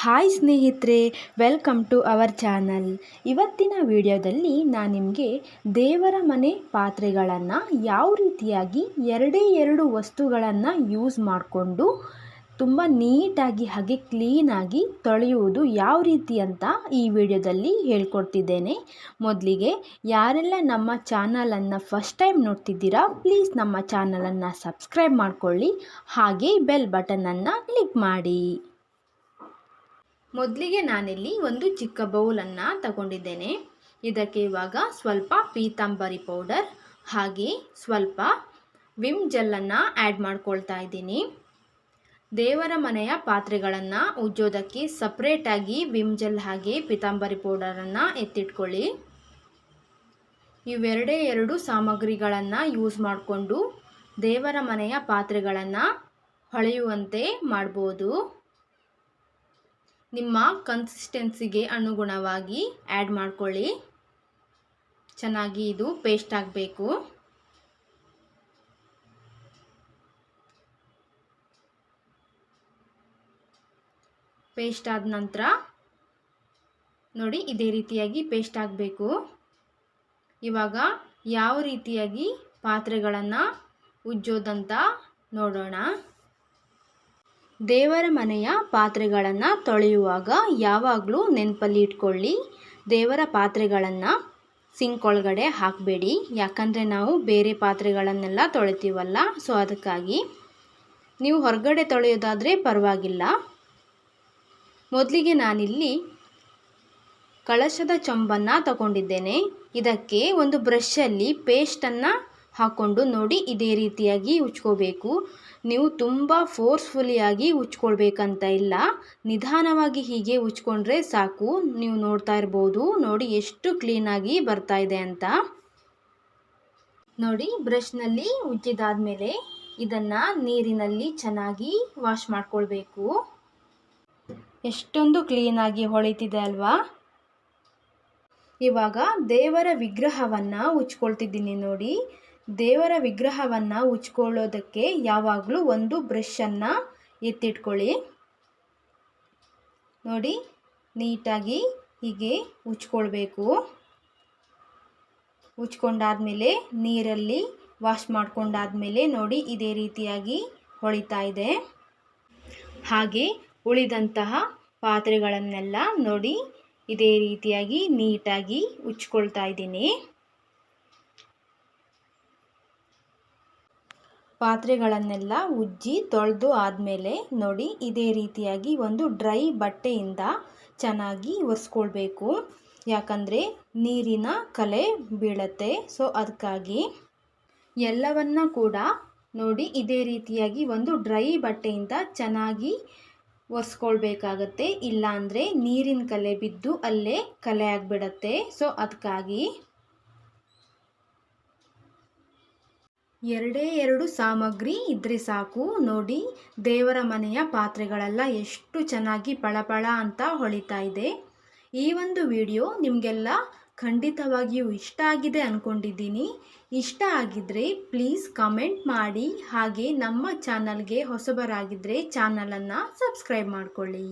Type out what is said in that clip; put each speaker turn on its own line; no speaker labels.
Hi ಸ್ನೇಹಿತರೆ, welcome to our channel. ಇವತ್ತಿನ ವಿಡಿಯೋದಲ್ಲಿ ನಾನು ನಿಮಗೆ ದೇವರ ಮನೆ ಪಾತ್ರೆಗಳನ್ನು ಯಾವ ರೀತಿಯಾಗಿ ಎರಡೇ ಎರಡು ವಸ್ತುಗಳನ್ನು ಯೂಸ್ ಮಾಡಿಕೊಂಡು ತುಂಬ ನೀಟಾಗಿ ಹಾಗೆ ಕ್ಲೀನಾಗಿ ತೊಳೆಯುವುದು ಯಾವ ರೀತಿ ಅಂತ ಈ ವಿಡಿಯೋದಲ್ಲಿ ಹೇಳ್ಕೊಡ್ತಿದ್ದೇನೆ. ಮೊದಲಿಗೆ ಯಾರೆಲ್ಲ ನಮ್ಮ ಚಾನಲನ್ನು ಫಸ್ಟ್ ಟೈಮ್ ನೋಡ್ತಿದ್ದೀರಾ ಪ್ಲೀಸ್ ನಮ್ಮ ಚಾನಲನ್ನು ಸಬ್ಸ್ಕ್ರೈಬ್ ಮಾಡಿಕೊಳ್ಳಿ, ಹಾಗೆ ಬೆಲ್ ಬಟನನ್ನು ಕ್ಲಿಕ್ ಮಾಡಿ. ಮೊದಲಿಗೆ ನಾನಿಲ್ಲಿ ಒಂದು ಚಿಕ್ಕ ಬೌಲನ್ನು ತಗೊಂಡಿದ್ದೇನೆ. ಇದಕ್ಕೆ ಇವಾಗ ಸ್ವಲ್ಪ ಪೀತಾಂಬರಿ ಪೌಡರ್, ಹಾಗೆ ಸ್ವಲ್ಪ ವಿಮ್ ಜೆಲ್ಲನ್ನು ಆ್ಯಡ್ ಮಾಡ್ಕೊಳ್ತಾ ಇದ್ದೀನಿ. ದೇವರ ಮನೆಯ ಪಾತ್ರೆಗಳನ್ನು ಉಜ್ಜೋದಕ್ಕೆ ಸಪ್ರೇಟಾಗಿ ವಿಮ್ ಜೆಲ್ ಹಾಗೆ ಪೀತಾಂಬರಿ ಪೌಡರನ್ನು ಎತ್ತಿಟ್ಕೊಳ್ಳಿ. ಇವೆರಡೇ ಎರಡು ಸಾಮಗ್ರಿಗಳನ್ನು ಯೂಸ್ ಮಾಡಿಕೊಂಡು ದೇವರ ಮನೆಯ ಪಾತ್ರೆಗಳನ್ನು ಹೊಳೆಯುವಂತೆ ಮಾಡ್ಬೋದು. ನಿಮ್ಮ ಕನ್ಸಿಸ್ಟೆನ್ಸಿಗೆ ಅನುಗುಣವಾಗಿ ಆ್ಯಡ್ ಮಾಡ್ಕೊಳ್ಳಿ. ಚೆನ್ನಾಗಿ ಇದು ಪೇಸ್ಟ್ ಆಗಬೇಕು. ಪೇಸ್ಟ್ ಆದ ನಂತರ ನೋಡಿ ಇದೇ ರೀತಿಯಾಗಿ ಪೇಸ್ಟ್ ಆಗಬೇಕು. ಇವಾಗ ಯಾವ ರೀತಿಯಾಗಿ ಪಾತ್ರೆಗಳನ್ನು ಉಜ್ಜೋದಂತ ನೋಡೋಣ. ದೇವರ ಮನೆಯ ಪಾತ್ರೆಗಳನ್ನು ತೊಳೆಯುವಾಗ ಯಾವಾಗಲೂ ನೆನಪಲ್ಲಿ ಇಟ್ಕೊಳ್ಳಿ. ದೇವರ ಪಾತ್ರೆಗಳನ್ನು ಸಿಂಕ್ ಒಳಗಡೆ ಹಾಕಬೇಡಿ. ಯಾಕಂದರೆ ನಾವು ಬೇರೆ ಪಾತ್ರೆಗಳನ್ನೆಲ್ಲ ತೊಳಿತೀವಲ್ಲ, ಸೊ ಅದಕ್ಕಾಗಿ ನೀವು ಹೊರಗಡೆ ತೊಳೆಯೋದಾದರೆ ಪರವಾಗಿಲ್ಲ. ಮೊದಲಿಗೆ ನಾನಿಲ್ಲಿ ಕಳಶದ ಚೊಂಬನ್ನು ತಗೊಂಡಿದ್ದೇನೆ. ಇದಕ್ಕೆ ಒಂದು ಬ್ರಷಲ್ಲಿ ಪೇಸ್ಟನ್ನು ಹಾಕ್ಕೊಂಡು ನೋಡಿ ಇದೇ ರೀತಿಯಾಗಿ ಉಚ್ಕೋಬೇಕು. ನೀವು ತುಂಬ ಫೋರ್ಸ್ಫುಲಿಯಾಗಿ ಉಚ್ಕೊಳ್ಬೇಕಂತ ಇಲ್ಲ. ನಿಧಾನವಾಗಿ ಹೀಗೆ ಉಚ್ಕೊಂಡ್ರೆ ಸಾಕು. ನೀವು ನೋಡ್ತಾ ಇರ್ಬೋದು. ನೋಡಿ ಎಷ್ಟು ಕ್ಲೀನಾಗಿ ಬರ್ತಾ ಇದೆ ಅಂತ. ನೋಡಿ ಬ್ರಷ್ನಲ್ಲಿ ಉಜ್ಜಿದಾದ್ಮೇಲೆ ಇದನ್ನು ನೀರಿನಲ್ಲಿ ಚೆನ್ನಾಗಿ ವಾಶ್ ಮಾಡಿಕೊಳ್ಬೇಕು. ಎಷ್ಟೊಂದು ಕ್ಲೀನಾಗಿ ಹೊಳಿತಿದೆ ಅಲ್ವಾ? ಇವಾಗ ದೇವರ ವಿಗ್ರಹವನ್ನು ಉಚ್ಕೊಳ್ತಿದ್ದೀನಿ ನೋಡಿ. ದೇವರ ವಿಗ್ರಹವನ್ನು ಉಚ್ಕೊಳ್ಳೋದಕ್ಕೆ ಯಾವಾಗಲೂ ಒಂದು ಬ್ರಷನ್ನು ಎತ್ತಿಟ್ಕೊಳ್ಳಿ. ನೋಡಿ, ನೀಟಾಗಿ ಹೀಗೆ ಉಚ್ಕೊಳ್ಬೇಕು. ಉಚ್ಕೊಂಡಾದ್ಮೇಲೆ ನೀರಲ್ಲಿ ವಾಶ್ ಮಾಡ್ಕೊಂಡಾದ್ಮೇಲೆ ನೋಡಿ, ಇದೇ ರೀತಿಯಾಗಿ ಹೊಳಿತಾ ಇದೆ. ಹಾಗೆ ಉಳಿದಂತಹ ಪಾತ್ರೆಗಳನ್ನೆಲ್ಲ ನೋಡಿ, ಇದೇ ರೀತಿಯಾಗಿ ನೀಟಾಗಿ ಉಚ್ಕೊಳ್ತಾ ಇದ್ದೀನಿ. ಪಾತ್ರೆಗಳನ್ನೆಲ್ಲ ಉಜ್ಜಿ ತೊಳೆದು ಆದಮೇಲೆ ನೋಡಿ ಇದೇ ರೀತಿಯಾಗಿ ಒಂದು ಡ್ರೈ ಬಟ್ಟೆಯಿಂದ ಚೆನ್ನಾಗಿ ಒರೆಸ್ಕೊಳ್ಬೇಕು. ಯಾಕಂದರೆ ನೀರಿನ ಕಲೆ ಬೀಳತ್ತೆ. ಸೊ, ಅದಕ್ಕಾಗಿ ಎಲ್ಲವನ್ನ ಕೂಡ ನೋಡಿ ಇದೇ ರೀತಿಯಾಗಿ ಒಂದು ಡ್ರೈ ಬಟ್ಟೆಯಿಂದ ಚೆನ್ನಾಗಿ ಒರೆಸ್ಕೊಳ್ಬೇಕಾಗತ್ತೆ. ಇಲ್ಲಾಂದರೆ ನೀರಿನ ಕಲೆ ಬಿದ್ದು ಅಲ್ಲೇ ಕಲೆ ಆಗಿಬಿಡತ್ತೆ. ಸೊ, ಅದಕ್ಕಾಗಿ ಎರಡೇ ಎರಡು ಸಾಮಗ್ರಿ ಇದ್ದರೆ ಸಾಕು. ನೋಡಿ, ದೇವರ ಮನೆಯ ಪಾತ್ರೆಗಳೆಲ್ಲ ಎಷ್ಟು ಚೆನ್ನಾಗಿ ಪಳಪಳ ಅಂತ ಹೊಳಿತಾ ಇದೆ. ಈ ಒಂದು ವಿಡಿಯೋ ನಿಮಗೆಲ್ಲ ಖಂಡಿತವಾಗಿಯೂ ಇಷ್ಟ ಆಗಿದೆ ಅಂದ್ಕೊಂಡಿದ್ದೀನಿ ಇಷ್ಟ ಆಗಿದ್ದರೆ ಪ್ಲೀಸ್ ಕಮೆಂಟ್ ಮಾಡಿ. ಹಾಗೆ ನಮ್ಮ ಚಾನಲ್ಗೆ ಹೊಸಬರಾಗಿದ್ದರೆ ಚಾನಲನ್ನು ಸಬ್ಸ್ಕ್ರೈಬ್ ಮಾಡಿಕೊಳ್ಳಿ.